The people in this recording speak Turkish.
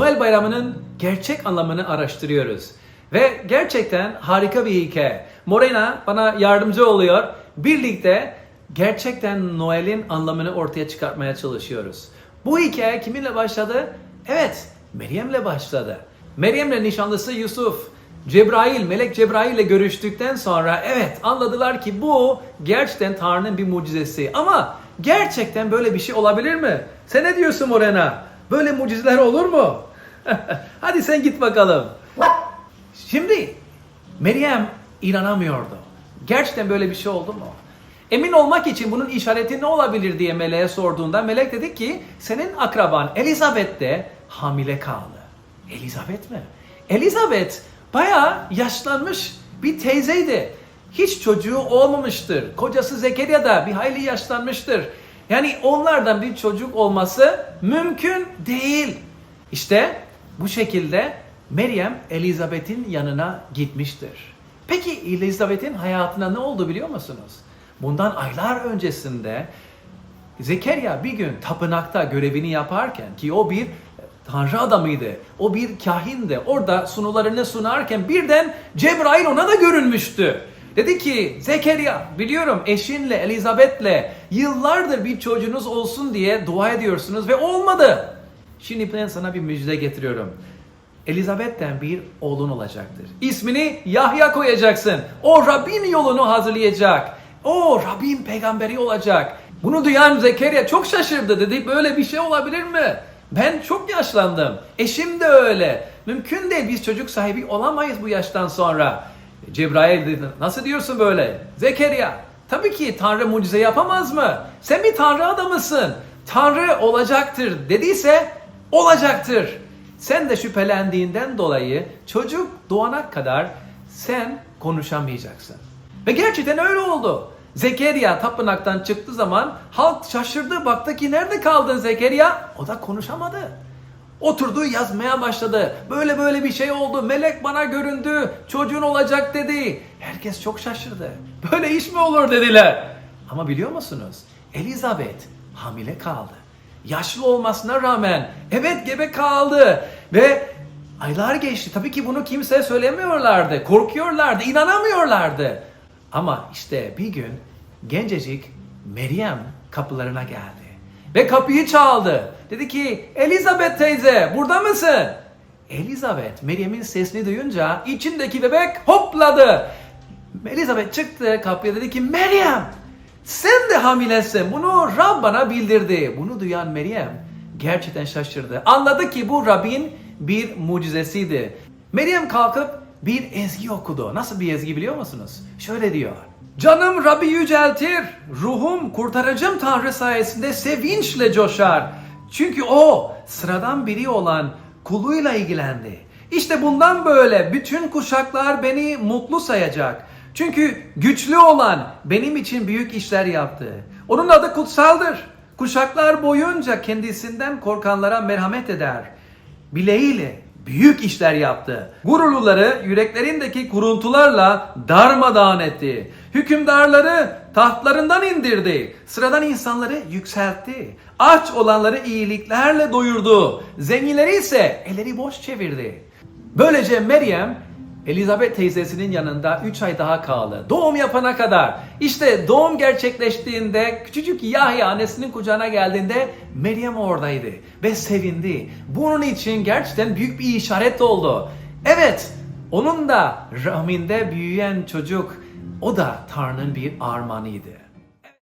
Noel Bayramı'nın gerçek anlamını araştırıyoruz. Ve gerçekten harika bir hikaye. Morena bana yardımcı oluyor. Birlikte gerçekten Noel'in anlamını ortaya çıkartmaya çalışıyoruz. Bu hikaye kiminle başladı? Evet, Meryem'le başladı. Meryem'le nişanlısı Yusuf, Cebrail, Melek Cebrail ile görüştükten sonra evet anladılar ki bu gerçekten Tanrı'nın bir mucizesi. Ama gerçekten böyle bir şey olabilir mi? Sen ne diyorsun Morena? Böyle mucizeler olur mu? Hadi sen git bakalım. Şimdi Meryem inanamıyordu. Gerçekten böyle bir şey oldu mu? Emin olmak için bunun işareti ne olabilir diye meleğe sorduğunda melek dedi ki senin akraban Elizabeth de hamile kaldı. Elizabeth mi? Elizabeth bayağı yaşlanmış bir teyzeydi. Hiç çocuğu olmamıştır. Kocası Zekeriya da bir hayli yaşlanmıştır. Yani onlardan bir çocuk olması mümkün değil. İşte bu şekilde Meryem Elizabeth'in yanına gitmiştir. Peki Elizabeth'in hayatına ne oldu biliyor musunuz? Bundan aylar öncesinde Zekeriya bir gün tapınakta görevini yaparken ki o bir tanrı adamıydı. O bir kahindi. Orada sunularını sunarken birden Cebrail ona da görünmüştü. Dedi ki Zekeriya biliyorum eşinle Elizabeth'le yıllardır bir çocuğunuz olsun diye dua ediyorsunuz ve olmadı. Şimdi ben sana bir müjde getiriyorum. Elizabeth'ten bir oğlun olacaktır. İsmini Yahya koyacaksın. O Rabbin yolunu hazırlayacak. O Rabbin peygamberi olacak. Bunu duyan Zekeriya çok şaşırdı dedi. Böyle bir şey olabilir mi? Ben çok yaşlandım. Eşim de öyle. Mümkün değil biz çocuk sahibi olamayız bu yaştan sonra. Cebrail dedi nasıl diyorsun böyle? Zekeriya tabii ki Tanrı mucize yapamaz mı? Sen bir Tanrı adamısın. Tanrı olacaktır dediyse olacaktır. Sen de şüphelendiğinden dolayı çocuk doğana kadar sen konuşamayacaksın. Ve gerçekten öyle oldu. Zekeriya tapınaktan çıktığı zaman halk şaşırdı. Baktı ki nerede kaldın Zekeriya? O da konuşamadı. Oturdu yazmaya başladı. Böyle böyle bir şey oldu. Melek bana göründü. Çocuğun olacak dedi. Herkes çok şaşırdı. Böyle iş mi olur dediler. Ama biliyor musunuz? Elizabeth hamile kaldı. Yaşlı olmasına rağmen evet gebe kaldı. Ve aylar geçti. Tabii ki bunu kimseye söylemiyorlardı. Korkuyorlardı, inanamıyorlardı. Ama işte bir gün gencecik Meryem kapılarına geldi. Ve kapıyı çaldı. Dedi ki Elizabeth teyze burada mısın? Elizabeth Meryem'in sesini duyunca içindeki bebek hopladı. Elizabeth çıktı kapıya dedi ki Meryem sen de hamilesin. Bunu Rab bana bildirdi. Bunu duyan Meryem gerçekten şaşırdı. Anladı ki bu Rabbin bir mucizesiydi. Meryem kalkıp bir ezgi okudu. Nasıl bir ezgi biliyor musunuz? Şöyle diyor. Canım Rabbi yüceltir, ruhum kurtarıcım Tanrı sayesinde sevinçle coşar. Çünkü o sıradan biri olan kuluyla ilgilendi. İşte bundan böyle bütün kuşaklar beni mutlu sayacak. Çünkü güçlü olan benim için büyük işler yaptı. Onun adı kutsaldır. Kuşaklar boyunca kendisinden korkanlara merhamet eder. Bileğiyle büyük işler yaptı. Gururluları yüreklerindeki kuruntularla darmadağın etti. Hükümdarları tahtlarından indirdi. Sıradan insanları yükseltti. Aç olanları iyiliklerle doyurdu. Zenginleri ise elleri boş çevirdi. Böylece Meryem Elizabeth teyzesinin yanında 3 ay daha kaldı. Doğum yapana kadar. İşte doğum gerçekleştiğinde küçücük Yahya annesinin kucağına geldiğinde Meryem oradaydı ve sevindi. Bunun için gerçekten büyük bir işaret oldu. Evet, onun da rahminde büyüyen çocuk o da Tanrı'nın bir armağanıydı.